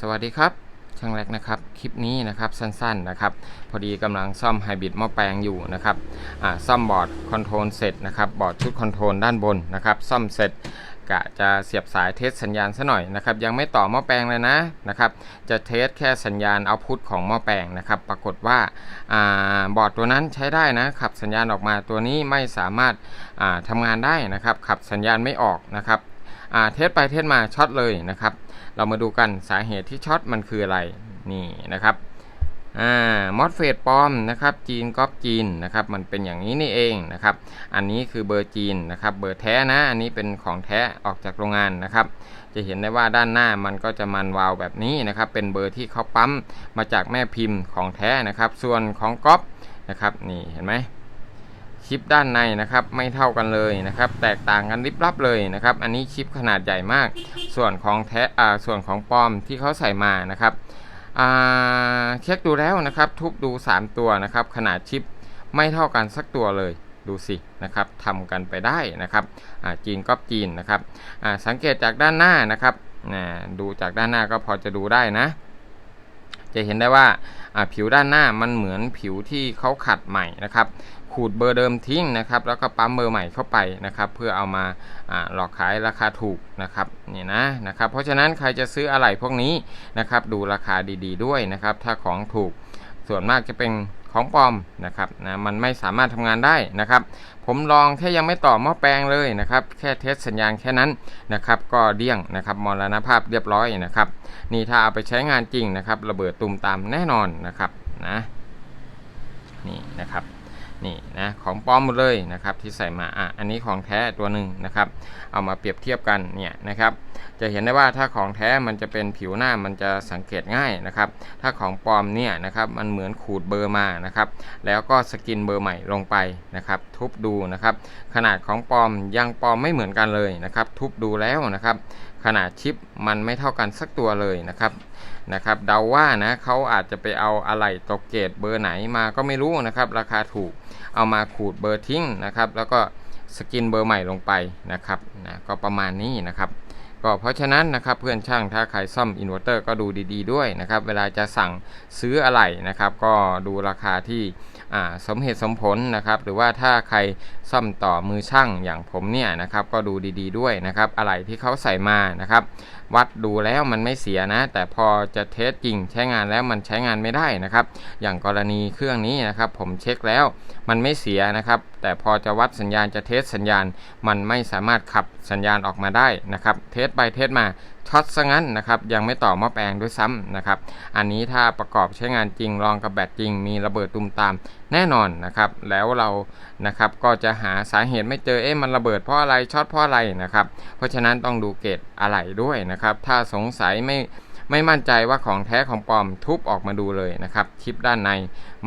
สวัสดีครับ ช่างแรกนะครับ คลิปนี้นะครับสั้นๆนะครับ พอดีกำลังซ่อมไฮบริดหม้อแปลงอยู่นะครับซ่อมบอร์ดคอนโทรลเสร็จนะครับ บอร์ดชุดคอนโทรลด้านบนนะครับ ซ่อมเสร็จกะจะเสียบสายเทสสัญญาณซะหน่อยนะครับ ยังไม่ต่อหม้อแปลงเลยนะนะครับ จะเทสแค่สัญญาณเอาพุทของหม้อแปลงนะครับ ปรากฏว่าอ่าบอร์ดตัวนั้นใช้ได้นะขับสัญญาณออกมาตัวนี้ไม่สามารถาทำงานได้นะครับ ขับสัญญาณไม่ออกนะครับ เทสไปเทสมาช็อตเลยนะครับ เรามาดูกันสาเหตุที่ช็อตมันคืออะไรนี่นะครับอ่ามอสเฟตปลอมนะครับจีนก๊อปจีนนะครับมันเป็นอย่างนี้นี่เองนะครับอันนี้คือเบอร์จีนนะครับเบอร์แท้นะ อันนี้เป็นของแท้ออกจากโรงงานนะครับ จะเห็นได้ว่าด้านหน้ามันก็จะมันวาวแบบนี้นะครับเป็นเบอร์ที่เขาปั๊มมาจากแม่พิมพ์ของแท้นะครับ ส่วนของก๊อปนะครับนี่เห็นไหม ชิปด้านในนะครับไม่เท่ากันเลยนะครับ แตกต่างกันริบลับเลยนะครับ อันนี้ชิปขนาดใหญ่มาก ส่วนของแท้อ่าส่วนของปลอมที่เขาใส่มานะครับอ่าเช็คดูแล้วนะครับ ทุบดู 3 ตัวนะครับ ขนาดชิปไม่เท่ากันสักตัวเลยดูสินะครับทำกันไปได้นะครับอ่าจีนก็จีนนะครับอ่าสังเกตจากด้านหน้านะครับอ่าดูจากด้านหน้าก็พอจะดูได้นะ จะเห็นได้ว่าผิวด้านหน้ามันเหมือนผิวที่เขาขัดใหม่นะครับ ขูดเบอร์เดิมทิ้งนะครับ แล้วก็ปั๊มเบอร์ใหม่เข้าไปนะครับ เพื่อเอามาอาหลอกขายราคาถูกนะครับนี่นะนะครับ เพราะฉะนั้นใครจะซื้ออะไหล่พวกนี้นะครับ ดูราคาดี ๆ ด้วยนะครับ ถ้าของถูกส่วนมากจะเป็น ของปลอมนะครับนะมันไม่สามารถทำงานได้นะครับ ผมลองแค่ยังไม่ต่อหม้อแปลงเลยนะครับ แค่เทสสัญญาณแค่นั้นนะครับ ก็เดี้ยงนะครับมรณภาพเรียบร้อยนะครับ นี่ถ้าเอาไปใช้งานจริงนะครับ ระเบิดตุ่มตามแน่นอนนะครับนะนี่นะครับ นี่นะของปลอมหมดเลยนะครับที่ใส่มาอะอันนี้ของแท้ตัวหนึ่งนะครับ เอามาเปรียบเทียบกันเนี่ยนะครับจะเห็นได้ว่าถ้าของแท้มันจะเป็นผิวหน้ามันจะสังเกตง่ายนะครับ ถ้าของปลอมเนี่ยนะครับมันเหมือนขูดเบอร์มานะครับ แล้วก็สกินเบอร์ใหม่ลงไปนะครับ ทุบดูนะครับ ขนาดของปลอมยังปลอมไม่เหมือนกันเลยนะครับ ทุบดูแล้วนะครับ ขนาดชิปมันไม่เท่ากันสักตัวเลยนะครับนะครับเดาว่านะเขาอาจจะไปเอาอะไหล่ตกเกตเบอร์ไหนมาก็ไม่รู้นะครับ ราคาถูกเอามาขูดเบอร์ทิ้งนะครับ แล้วก็สกินเบอร์ใหม่ลงไปนะครับนะก็ประมาณนี้นะครับ ก็เพราะฉะนั้นนะครับเพื่อนช่างถ้าใครซ่อมอินเวอร์เตอร์ก็ดูดี ๆด้วยนะครับเวลาจะสั่งซื้ออะไหล่นะครับก็ดูราคาที่สมเหตุสมผลนะครับหรือว่าถ้าใครซ่อมต่อมือช่างอย่างผมเนี่ยนะครับก็ดูดี ๆด้วยนะครับอะไหล่ที่เขาใส่มานะครับวัดดูแล้วมันไม่เสียนะ แต่พอจะเทสจริงใช้งานแล้วมันใช้งานไม่ได้นะครับ อย่างกรณีเครื่องนี้นะครับผมเช็คแล้วมันไม่เสียนะครับ แต่พอจะวัดสัญญาณจะเทสสัญญาณ มันไม่สามารถขับสัญญาณออกมาได้นะครับ เทสไปเทสมาช็อตซะงั้นนะครับยังไม่ต่อหม้อแปลงด้วยซ้ำนะครับ อันนี้ถ้าประกอบใช้งานจริงลองกับแบตจริง มีระเบิดตุมตามแน่นอนนะครับ แล้วเรานะครับก็จะหาสาเหตุไม่เจอเอ๊ะมันระเบิดเพราะอะไรช็อตเพราะอะไรนะครับ เพราะฉะนั้นต้องดูเกรดอะไหล่ด้วยนะครับ ถ้าสงสัยไม่ไม่มั่นใจว่าของแท้ของปลอมทุบออกมาดูเลยนะครับ ชิปด้านใน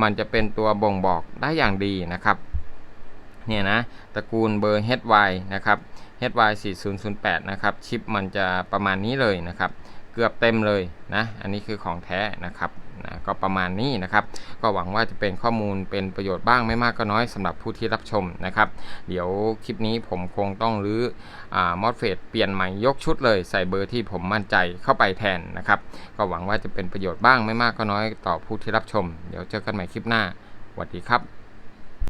มันจะเป็นตัวบ่งบอกได้อย่างดีนะครับ เนี่ยนะตระกูลเบอร์ HY นะครับ HY 4008 นะครับชิปมันจะประมาณนี้เลยนะครับ เกือบเต็มเลยนะอันนี้คือของแท้นะครับนะก็ประมาณนี้นะครับ ก็หวังว่าจะเป็นข้อมูลเป็นประโยชน์บ้างไม่มากก็น้อยสำหรับผู้ที่รับชมนะครับ เดี๋ยวคลิปนี้ผมคงต้องรื้อมอสเฟตเปลี่ยนใหม่ยกชุดเลยใส่เบอร์ที่ผมมั่นใจเข้าไปแทนนะครับ ก็หวังว่าจะเป็นประโยชน์บ้างไม่มากก็น้อยต่อผู้ที่รับชม เดี๋ยวเจอกันใหม่คลิปหน้าสวัสดีครับ